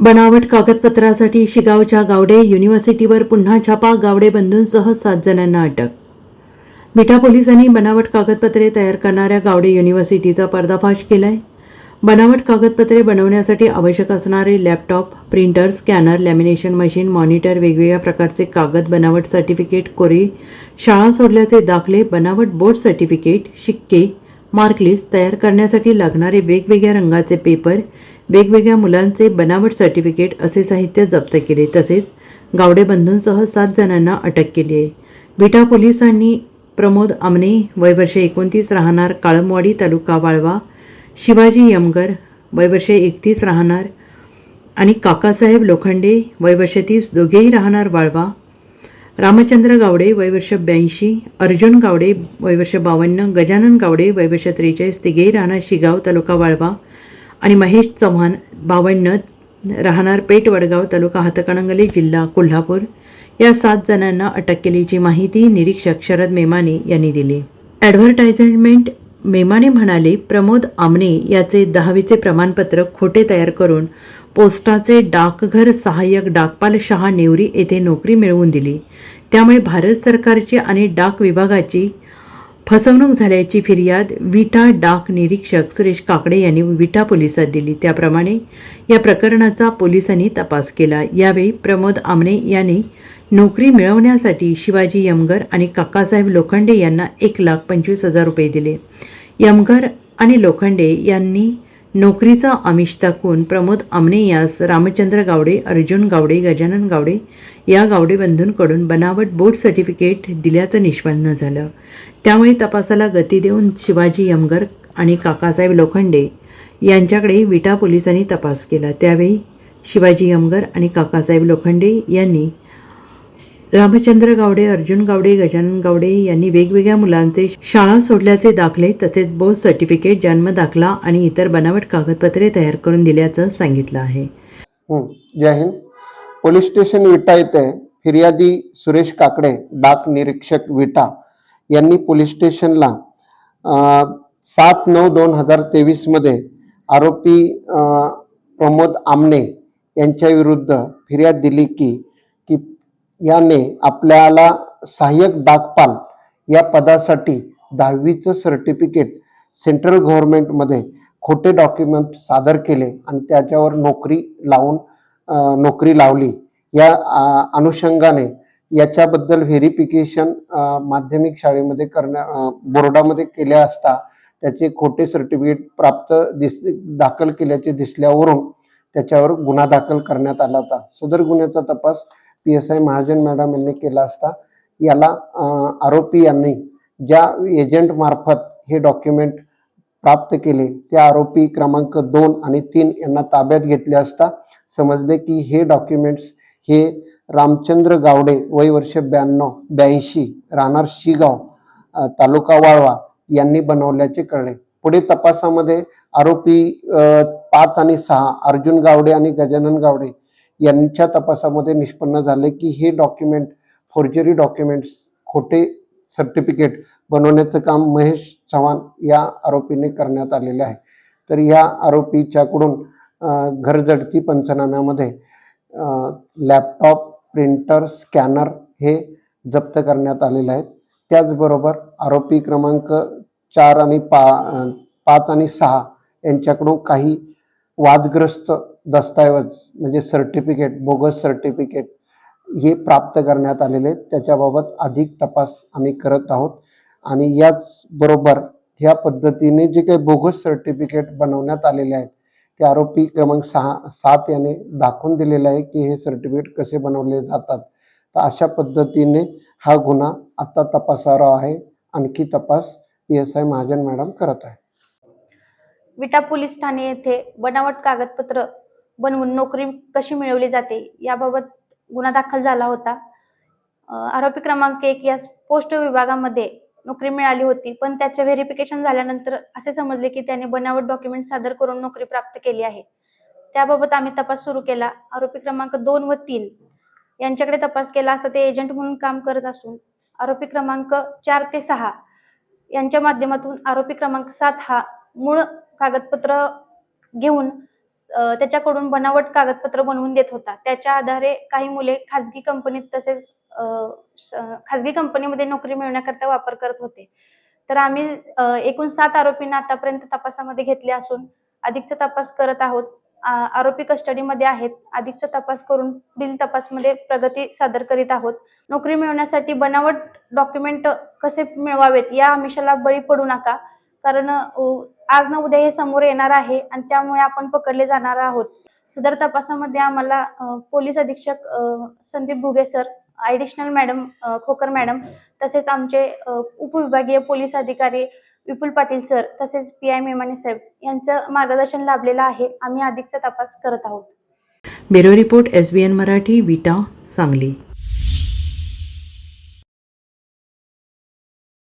बनावट कागदपत्रासाठी शिगावच्या गावडे युनिव्हर्सिटीवर पुन्हा छापा गावडे बंधूंसह सात जणांना अटक. मिठा पोलिसांनी बनावट कागदपत्रे तयार करणाऱ्या गावडे युनिव्हर्सिटीचा पर्दाफाश केलाय. बनावट कागदपत्रे बनवण्यासाठी आवश्यक असणारे laptop printer scanner lamination machine monitor वेगवेगळ्या प्रकारचे कागद बनावट सर्टिफिकेट कोरी शाळा सोडल्याचे दाखले बनावट बोर्ड सर्टिफिकेट शिक्के मार्कलिस्ट तयार करण्यासाठी लागणारे वेगवेगळ्या रंगाचे पेपर वेगवेगळ्या मुलांचे बनावट सर्टिफिकेट असे साहित्य जप्त केले. तसेच गावडे बंधूंसह सात जणांना अटक केली आहे. विटा पोलिसांनी प्रमोद आमने वयवर्षे एकोणतीस राहणार काळमवाडी तालुका वाळवा शिवाजी यमगर वयवर्षे एकतीस राहणार आणि काकासाहेब लोखंडे वयवर्षे तीस दोघेही राहणार वाळवा रामचंद्र गावडे वयवर्ष ब्याऐंशी अर्जुन गावडे वयवर्ष बावन्न गजानन गावडे वयवर्ष त्रेचाळीस तिघेही राहणार शिगाव तालुका वाळवा आणि महेश चव्हाण बावन्न राहणार पेठ वडगाव तालुका हातकणंगले जिल्हा कोल्हापूर. या सात जणांना अटक केल्याची माहिती निरीक्षक शरद मेमाने यांनी दिली. ॲडव्हर्टाइजमेंट मेमाने म्हणाले प्रमोद आमने याचे दहावीचे प्रमाणपत्र खोटे तयार करून पोस्टाचे डाकघर सहाय्यक डाकपाल शहा नेवरी येथे नोकरी मिळवून दिली. त्यामुळे भारत सरकारची आणि डाक विभागाची फसवणूक झाल्याची फिर्याद विटा डाक निरीक्षक सुरेश काकडे यांनी विटा पोलिसात दिली. त्याप्रमाणे या प्रकरणाचा पोलिसांनी तपास केला. यावेळी प्रमोद आमणे यांनी नोकरी मिळवण्यासाठी शिवाजी यमगर आणि काकासाहेब लोखंडे यांना एक लाख पंचवीस हजार रुपये दिले. यमगर आणि लोखंडे यांनी नोकरीचा आमिष दाखवून प्रमोद आमने यास रामचंद्र गावडे अर्जुन गावडे गजानन गावडे या गावडे बंधूंकडून बनावट बोर्ड सर्टिफिकेट दिल्याचं निष्पन्न झालं. त्यामुळे तपासाला गती देऊन शिवाजी यमगर आणि काकासाहेब लोखंडे यांच्याकडे विटा पोलिसांनी तपास केला. त्यावेळी शिवाजी यमगर आणि काकासाहेब लोखंडे यांनी रामचंद्र गावडे अर्जुन गावडे गजानन गावडे यांनी वेगवेगळ्या मुलांचे शाळा सोडल्याचे दाखले तसेच बोध सर्टिफिकेट जन्म दाखला आणि इतर बनावट कागदपत्रे तयार करून दिल्याचं सांगितलं आहे. जय हिंद. पोलीस स्टेशन विटा येथे फिर्यादी सुरेश काकडे डाक निरीक्षक विटा यांनी पोलीस स्टेशनला सात नऊ दोन हजार तेवीसमध्ये आरोपी प्रमोद आमने यांच्या विरुद्ध फिर्याद दिली की की याने आपल्याला सहाय्यक डाकपाल या पदासाठी दहावीचं सर्टिफिकेट सेंट्रल गव्हर्नमेंटमध्ये खोटे डॉक्युमेंट सादर केले आणि त्याच्यावर नोकरी लावून नोकरी लावली. या अनुषंगाने याच्याबद्दल व्हेरिफिकेशन माध्यमिक शाळेमध्ये करण्या बोर्डामध्ये केले असता त्याचे खोटे सर्टिफिकेट प्राप्त दिस दाखल केल्याचे दिसल्यावरून त्याच्यावर गुन्हा दाखल करण्यात आला होता. सदर गुन्ह्याचा तपास P S I Mahajan madam यांनी केला असता याला आरोपी यांनी ज्या एजंट मार्फत हे डॉक्युमेंट प्राप्त केले त्या आरोपी क्रमांक दोन आणि तीन यांना ताब्यात घेतले असता समजले की हे डॉक्युमेंट्स हे रामचंद्र गावडे वय वर्ष ब्याण्णव ब्याऐंशी राहणार शिगाव तालुका वाळवा यांनी बनवल्याचे कळले. पुढे तपासामध्ये आरोपी पाच आणि सहा अर्जुन गावडे आणि गजानन गावडे यांच्या तपासामध्ये निष्पन्न झाले की हे डॉक्युमेंट फॉर्जरी डॉक्युमेंट्स खोटे सर्टिफिकेट बनवण्याचं काम महेश चव्हाण या आरोपीने करण्यात आलेले आहे. तर या आरोपीच्याकडून घरझडती घरजडती पंचनाम्यामध्ये लॅपटॉप प्रिंटर स्कॅनर हे जप्त करण्यात आलेले आहेत. त्याचबरोबर आरोपी क्रमांक चार आणि पा पाच आणि सहा यांच्याकडून काही वादग्रस्त दस्तऐवज म्हणजे सर्टिफिकेट बोगस सर्टिफिकेट हे प्राप्त करण्यात आलेले आहेत. त्याच्याबाबत अधिक तपास आम्ही करत आहोत. आणि याचबरोबर ह्या पद्धतीने जे काही बोगस सर्टिफिकेट बनवण्यात आलेले आहेत ते आरोपी क्रमांक सहा सात याने दाखवून दिलेलं आहे की हे सर्टिफिकेट कसे बनवले जातात. तर अशा पद्धतीने हा गुन्हा आता तपासावर आहे. आणखी तपास P S I Mahajan madam करत आहे. विटा पोलीस ठाणे येथे बनावट कागदपत्र बनवून नोकरी कशी मिळवली जाते याबाबत गुन्हा दाखल झाला होता. आरोपी क्रमांक एक या पोस्ट विभागामध्ये नोकरी मिळाली होती पण त्याचे व्हेरिफिकेशन झाल्यानंतर असे समजले की त्याने बनावट डॉक्युमेंट सादर करून नोकरी प्राप्त केली आहे. त्याबाबत आम्ही तपास सुरू केला. आरोपी क्रमांक दोन व तीन यांच्याकडे तपास केला असं ते एजंट म्हणून काम करत असून आरोपी क्रमांक चार ते सहा यांच्या माध्यमातून आरोपी क्रमांक सात हा मूळ कागदपत्र घेऊन त्याच्याकडून बनावट कागदपत्र बनवून देत होता. त्याच्या आधारे काही मुले खाजगी कंपनीत तसेच खाजगी कंपनीमध्ये नोकरी मिळवण्याकरता वापर करत होते. तर आम्ही एकूण सात आरोपींना आतापर्यंत तपासामध्ये घेतले असून अधिकचा तपास करत आहोत. आ- आरोपी कस्टडीमध्ये आहेत. अधिकचा तपास करून पुढील तपासमध्ये प्रगती सादर करीत आहोत. नोकरी मिळवण्यासाठी बनावट डॉक्युमेंट कसे मिळवावेत या आमिषाला बळी पडू नका. कारण आज ना उद्या हे समोर येणार आहे आणि त्यामुळे आपण पकडले जाणार आहोत. सदर तपासामध्ये आम्हाला पोलीस अधीक्षक Sandeep Bhuge sir additional madam Khokar madam तसेच आमचे उपविभागीय पोलीस अधिकारी विपुल पाटील सर तसेच पी आय मेमाने साहेब यांचं मार्गदर्शन लाभलेलं आहे. आम्ही अधिकचा तपास करत आहोत. Bureau report S B N Marathi Vita Sangli.